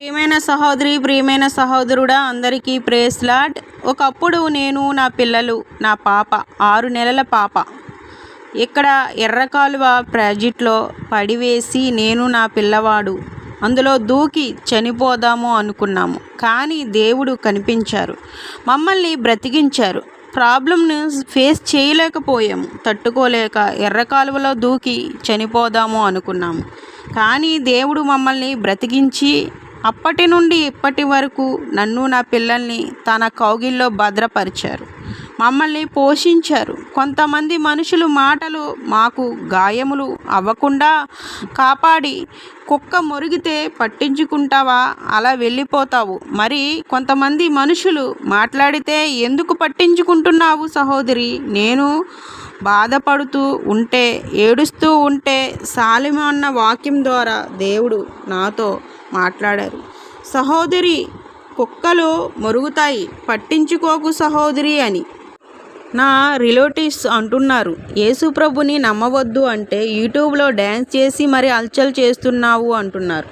ప్రియమైన సహోదరి ప్రియమైన సహోదరుడా అందరికీ ప్రేస్లాట్ ఒకప్పుడు నేను నా పిల్లలు నా పాప ఆరు నెలల పాప. ఇక్కడ ఎర్రకాలువ ప్రాజెక్ట్లో పడివేసి నేను నా పిల్లవాడు. అందులో దూకి చనిపోదాము అనుకున్నాము. కానీ దేవుడు కనిపించారు. మమ్మల్ని బ్రతికించారు. ప్రాబ్లంను ఫేస్ చేయలేకపోయాము. తట్టుకోలేక ఎర్రకాలువలో దూకి చనిపోదాము అనుకున్నాము. కానీ దేవుడు మమ్మల్ని బ్రతికించి అప్పటి నుండి ఇప్పటి వరకు నన్ను నా పిల్లల్ని తన కౌగిల్లో భద్రపరిచారు. మమ్మల్ని పోషించారు. కొంతమంది మనుషులు మాటలు మాకు గాయములు అవ్వకుండా కాపాడి కుక్క మురిగితే పట్టించుకుంటావా? అలా వెళ్ళిపోతావు. మరి కొంతమంది మనుషులు మాట్లాడితే ఎందుకు పట్టించుకుంటున్నావు సహోదరి? నేను బాధపడుతూ ఉంటే ఏడుస్తూ ఉంటే సాలిమ అన్న వాక్యం ద్వారా దేవుడు నాతో మాట్లాడారు. సహోదరి కుక్కలు మొరుగుతాయి. పట్టించుకోకు సహోదరి అని. నా రిలేటివ్స్ అంటున్నారు. యేసుప్రభుని నమ్మవద్దు అంటే యూట్యూబ్లో డ్యాన్స్ చేసి మరి అల్చల్ చేస్తున్నావు అంటున్నారు.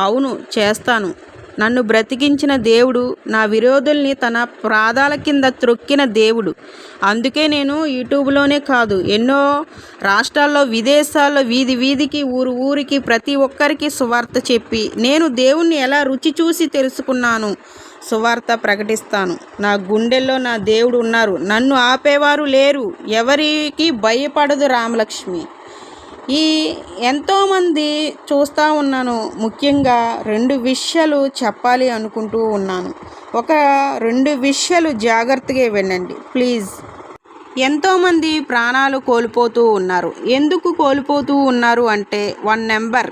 అవును చేస్తాను. నన్ను బ్రతికించిన దేవుడు నా విరోధుల్ని తన ప్రాదాల కింద త్రొక్కిన దేవుడు. అందుకే నేను యూట్యూబ్లోనే కాదు ఎన్నో రాష్ట్రాల్లో విదేశాల్లో వీధి వీధికి ఊరు ఊరికి ప్రతి ఒక్కరికి సువార్త చెప్పి నేను దేవుణ్ణి ఎలా రుచి చూసి తెలుసుకున్నాను? సువార్త ప్రకటిస్తాను. నా గుండెల్లో నా దేవుడు ఉన్నారు. నన్ను ఆపేవారు లేరు. ఎవరికి భయపడదు రామలక్ష్మి. ఈ ఎంతోమంది చూస్తూ ఉన్నాను. ముఖ్యంగా రెండు విషయాలు చెప్పాలి అనుకుంటూ ఉన్నాను. ఒక రెండు విషయాలు జాగ్రత్తగా వినండి. ప్లీజ్. ఎంతోమంది ప్రాణాలు కోల్పోతూ ఉన్నారు. ఎందుకు కోల్పోతూ ఉన్నారు అంటే వన్ నెంబర్.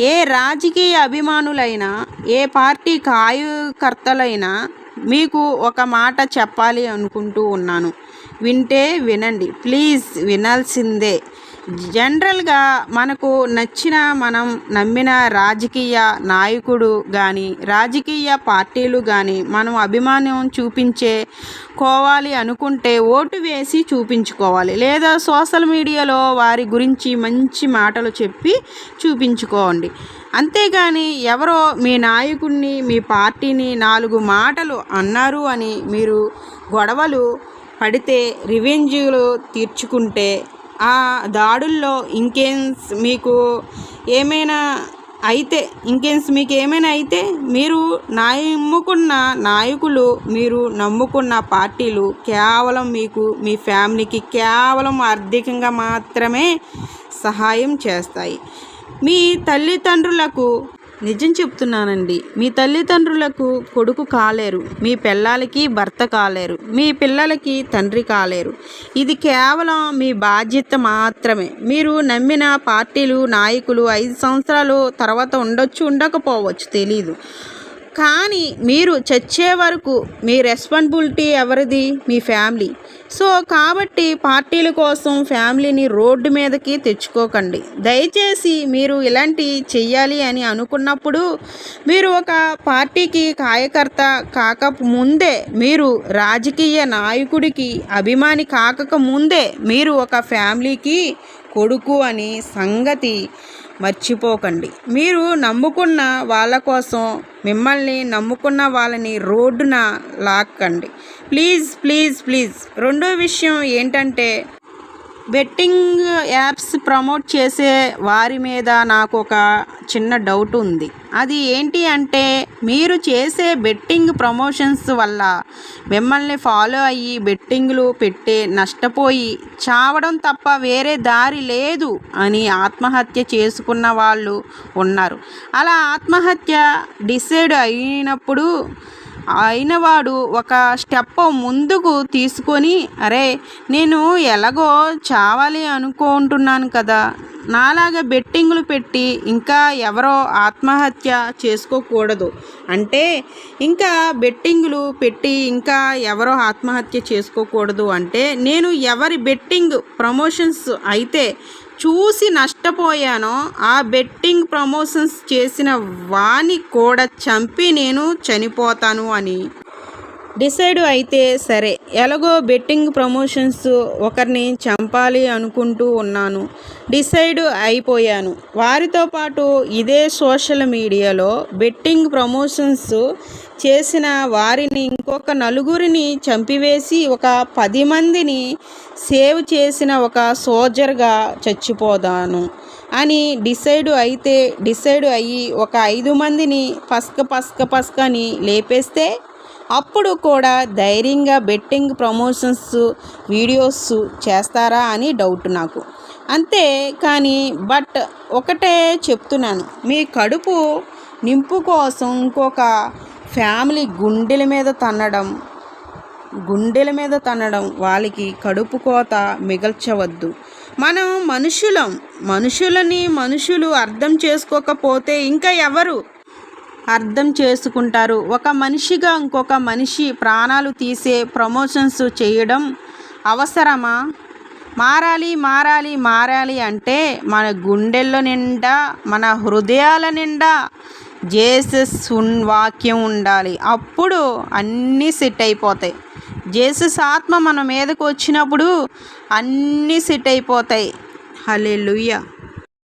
ఏ రాజకీయ అభిమానులైనా ఏ పార్టీ కార్యకర్తలైనా మీకు ఒక మాట చెప్పాలి అనుకుంటూ ఉన్నాను. వింటే వినండి. ప్లీజ్ వినాల్సిందే. జనరల్గా మనకు నచ్చిన మనం నమ్మిన రాజకీయ నాయకుడు కానీ రాజకీయ పార్టీలు కానీ మనం అభిమానం చూపించే కోవాలి అనుకుంటే ఓటు వేసి చూపించుకోవాలి. లేదా సోషల్ మీడియాలో వారి గురించి మంచి మాటలు చెప్పి చూపించుకోండి. అంతేగాని ఎవరో మీ నాయకుడిని మీ పార్టీని నాలుగు మాటలు అన్నారు అని మీరు గొడవలు పడితే రివెంజ్లు తీర్చుకుంటే ఆ దాడుల్లో ఇంకేన్స్ మీకు ఏమైనా అయితే ఇంకేన్స్ మీకు ఏమైనా అయితే మీరు నమ్ముకున్న నాయకులు మీరు నమ్ముకున్న పార్టీలు కేవలం మీకు మీ ఫ్యామిలీకి కేవలం ఆర్థికంగా మాత్రమే సహాయం చేస్తాయి. మీ తల్లిదండ్రులకు నిజం చెప్తున్నానండి. మీ తల్లిదండ్రులకు కొడుకు కాలేరు. మీ పిల్లలకి భర్త కాలేరు. మీ పిల్లలకి తండ్రి కాలేరు. ఇది కేవలం మీ బాధ్యత మాత్రమే. మీరు నమ్మిన పార్టీలు నాయకులు ఐదు సంవత్సరాలు తర్వాత ఉండొచ్చు ఉండకపోవచ్చు తెలీదు. కానీ మీరు చచ్చే వరకు మీ రెస్పాన్సిబిలిటీ ఎవరిది? మీ ఫ్యామిలీ. సో కాబట్టి పార్టీల కోసం ఫ్యామిలీని రోడ్డు మీదకి తెచ్చుకోకండి. దయచేసి మీరు ఇలాంటి చెయ్యాలి అని అనుకున్నప్పుడు మీరు ఒక పార్టీకి కార్యకర్త కాక ముందే మీరు రాజకీయ నాయకుడికి అభిమాని కాకక ముందే మీరు ఒక ఫ్యామిలీకి కొడుకు అని సంగతి మర్చిపోకండి. మీరు నమ్ముకున్న వాళ్ళ కోసం మిమ్మల్ని నమ్ముకున్న వాళ్ళని రోడ్డున లాక్కండి. Please please please. రెండో విషయం ఏంటంటే బెట్టింగ్ యాప్స్ ప్రమోట్ చేసే వారి మీద నాకు ఒక చిన్న డౌట్ ఉంది. అది ఏంటి అంటే మీరు చేసే బెట్టింగ్ ప్రమోషన్స్ వల్ల మిమ్మల్ని ఫాలో అయ్యి బెట్టింగ్లు పెట్టే నష్టపోయి చావడం తప్ప వేరే దారి లేదు అని ఆత్మహత్య చేసుకున్న వాళ్ళు ఉన్నారు. అలా ఆత్మహత్య డిసైడ్ అయినప్పుడు అయినవాడు ఒక స్టెప్ ముందుకు తీసుకొని అరే నేను ఎలాగో చావాలి అనుకుంటున్నాను కదా. నాలాగా బెట్టింగులు పెట్టి ఇంకా ఎవరో ఆత్మహత్య చేసుకోకూడదు. అంటే ఇంకా బెట్టింగులు పెట్టి ఇంకా ఎవరో ఆత్మహత్య చేసుకోకూడదు అంటే నేను ఎవరి బెట్టింగ్ ప్రమోషన్స్ అయితే చూసి నష్టపోయానో ఆ బెట్టింగ్ ప్రమోషన్స్ చేసిన వాణ్ణి కూడా చంపి నేను చనిపోతాను అని. డిసైడ్ అయితే సరే. ఎలాగో బెట్టింగ్ ప్రమోషన్స్ ఒకరిని చంపాలి అనుకుంటూ ఉన్నాను. డిసైడ్ అయిపోయాను. వారితో పాటు ఇదే సోషల్ మీడియాలో బెట్టింగ్ ప్రమోషన్స్ చేసిన వారిని ఇంకొక నలుగురిని చంపివేసి ఒక పది మందిని సేవ్ చేసిన ఒక సోల్జర్గా చచ్చిపోదాను అని డిసైడ్ అయితే డిసైడ్ అయ్యి ఒక ఐదు మందిని పస్క పస్క పస్క అని లేపేస్తే అప్పుడు కూడా ధైర్యంగా బెట్టింగ్ ప్రమోషన్స్ వీడియోస్ చేస్తారా అని డౌట్ నాకు. అంతే కానీ బట్ ఒకటే చెప్తున్నాను. మీ కడుపు నింపు కోసం ఇంకొక ఫ్యామిలీ గుండెల మీద తన్నడం గుండెల మీద తన్నడం వాళ్ళకి కడుపు కోత మిగల్చవద్దు. మనం మనుషులం. మనుషులని మనుషులు అర్థం చేసుకోకపోతే ఇంకా ఎవరు? అర్థం చేసుకుంటారు. ఒక మనిషిగా ఇంకొక మనిషి ప్రాణాలు తీసే ప్రమోషన్స్ చేయడం అవసరమా? మారాలి మారాలి మారాలి అంటే మన గుండెల్లో నిండా మన హృదయాల నిండా జేసస్ ఉన్ వాక్యం ఉండాలి. అప్పుడు అన్నీ సెట్ అయిపోతాయి. జేసస్ ఆత్మ మన మీదకు వచ్చినప్పుడు అన్నీ సెట్ అయిపోతాయి. హలే